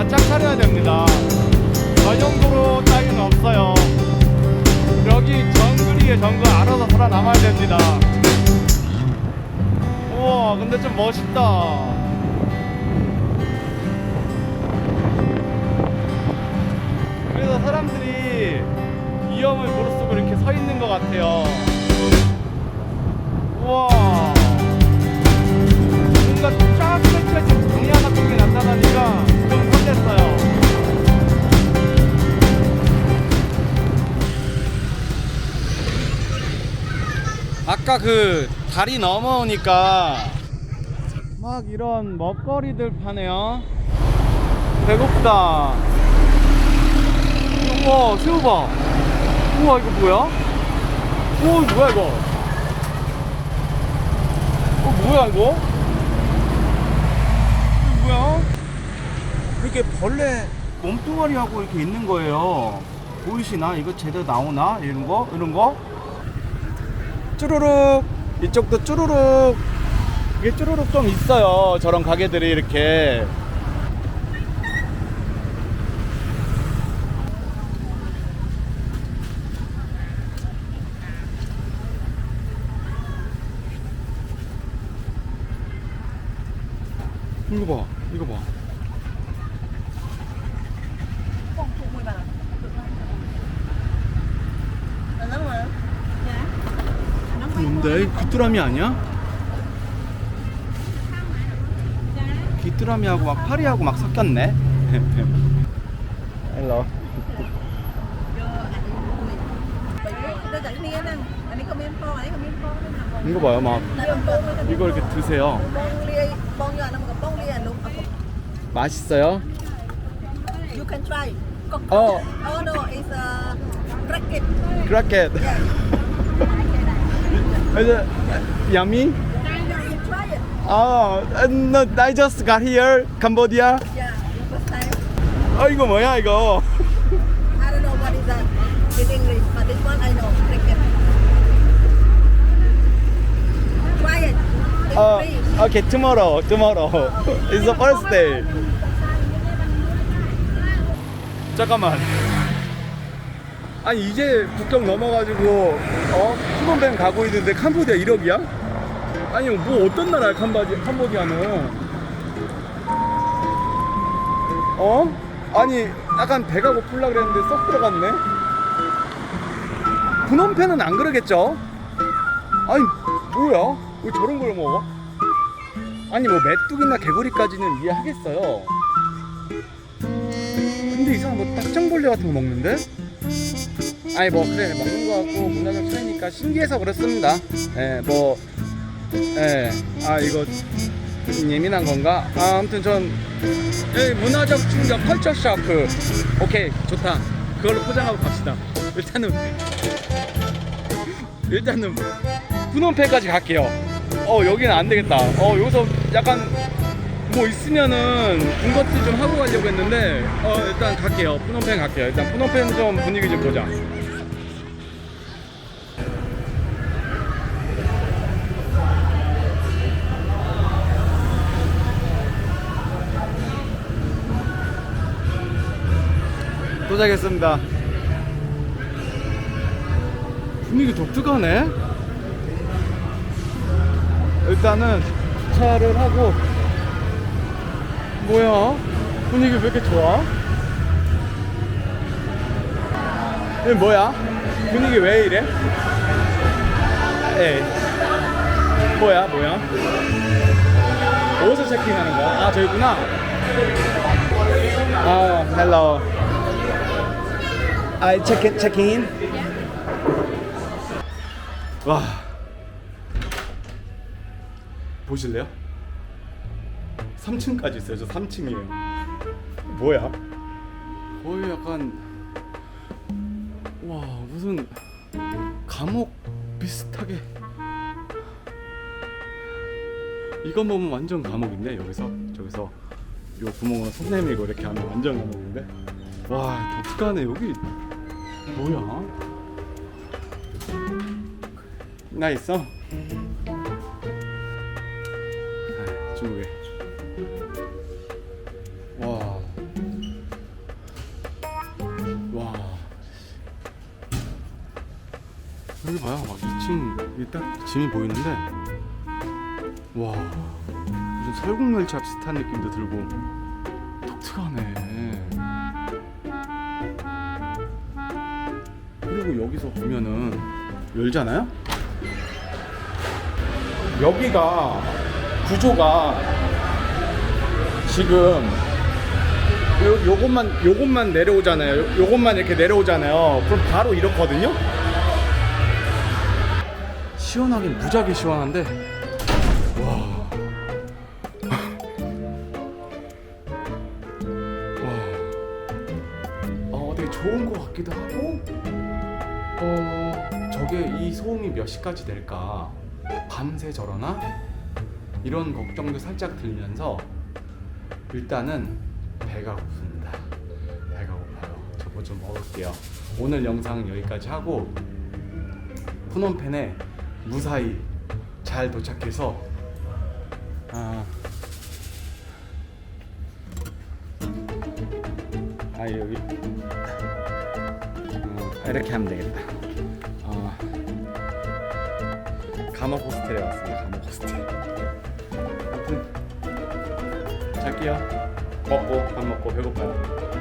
바짝 차려야 됩니다. 전용도로 따위는 없어요. 여기 정글이에요. 정글 알아서 살아남아야 됩니다. 우와 근데 좀 멋있다. 그래서 사람들이 위험을 무릅쓰고 이렇게 서 있는 것 같아요. 우와. 아까 그 다리 넘어오니까 막 이런 먹거리들 파네요. 배고프다. 우와, 새우 봐. 우와, 이거 뭐야? 이거 뭐야, 이거? 어, 뭐야, 이거? 이거 뭐야? 이렇게 벌레 몸뚱아리하고 이렇게 있는 거예요. 보이시나? 이거 제대로 나오나? 이런 거? 이런 거? 쭈루룩! 이쪽도 쭈루룩! 이게 쭈루룩 좀 있어요. 저런 가게들이 이렇게. 이거 봐, 이거 봐. 뭔데? 귀뚜라미 아니야? 귀뚜라미하고 막 파리하고 막 섞였네. 헬로. 이거 봐요, 막 이거 이렇게 드세요. 맛있어요? You can try Có- Oh. Oh no, it's a 크라켓. Yeah 이제 야미? You can try it 아, no, I just got here, Cambodia. Yeah, first time 아, 이거 뭐야, 이거? I don't know what is that in English But this one I know, bracket Try it It's 어, free okay, tomorrow, tomorrow. It's the first day. 잠깐만. 아니 이제 국경 넘어가지고 어 프놈뱅 가고 있는데 캄보디아 1억이야? 아니 뭐 어떤 나라야 캄보디 캄보디아는? 어? 아니 약간 배가 고플라 그랬는데 쏙 들어갔네. 분홍팬은 안 그러겠죠? 아니 뭐야? 왜 저런 걸 먹어? 아니 뭐 메뚜기나 개구리까지는 이해하겠어요. 근데 이 사람 뭐 딱정벌레 같은 거 먹는데? 아니 뭐 그래 먹는 거 같고 문화적 차이니까 신기해서 그렇습니다. 예, 뭐 예, 아 이거 좀 예민한 건가? 아, 아무튼 전 예, 문화적 충격 컬처 쇼크. 오케이 좋다. 그걸로 포장하고 갑시다. 일단은 일단은 푸놈펜까지 갈게요. 어 여기는 안 되겠다. 어 여기서 약간 뭐 있으면은 군것질 좀 하고 가려고 했는데 어 일단 갈게요. 푸놈펜 갈게요. 일단 푸놈펜 좀 분위기 좀 보자. 도착했습니다. 분위기 독특하네. 일단은 차를 하고 뭐야? 분위기 왜 이렇게 좋아? 이게 뭐야? 분위기 왜 이래? 에이 뭐야 뭐야? 어디서 체킹하는 거야? 아 저기구나 아 헬로 I check in, check in. 와 보실래요? 3층까지 있어요. 저 3층이에요. 뭐야? 거의 약간 와 무슨 감옥 비슷하게 이거 보면 완전 감옥인데 여기서 저기서 요 구멍으로 손 내밀고 이렇게 하면 완전 감옥인데 와 독특하네 여기 뭐야? 나 있어? 아, 중국에 와. 와. 여기 봐요. 막 2층 일단 짐이 보이는데 와 무슨 설국열차 비슷한 느낌도 들고 독특하네. 그리고 여기서 보면은 열잖아요. 여기가 구조가 지금 요, 요것만 요것만 내려오잖아요. 요, 요것만 이렇게 내려오잖아요. 그럼 바로 이렇거든요. 시원하긴 무지하게 시원한데 와. 와. 어, 되게 좋은 것 같기도 하고 어, 저게 이 소음이 몇 시까지 될까? 밤새 저러나? 이런 걱정도 살짝 들면서 일단은 배가 고픕니다. 배가 고파요. 저거 좀 먹을게요. 오늘 영상은 여기까지 하고 푸놈펜에 무사히 잘 도착해서 아, 아 여기 어, 이렇게 하면 되겠다. 어, 감옥 호스텔에 왔습니다. 감옥 호스텔. 아무튼 잘게요. 먹고 밥 먹고 배고파요.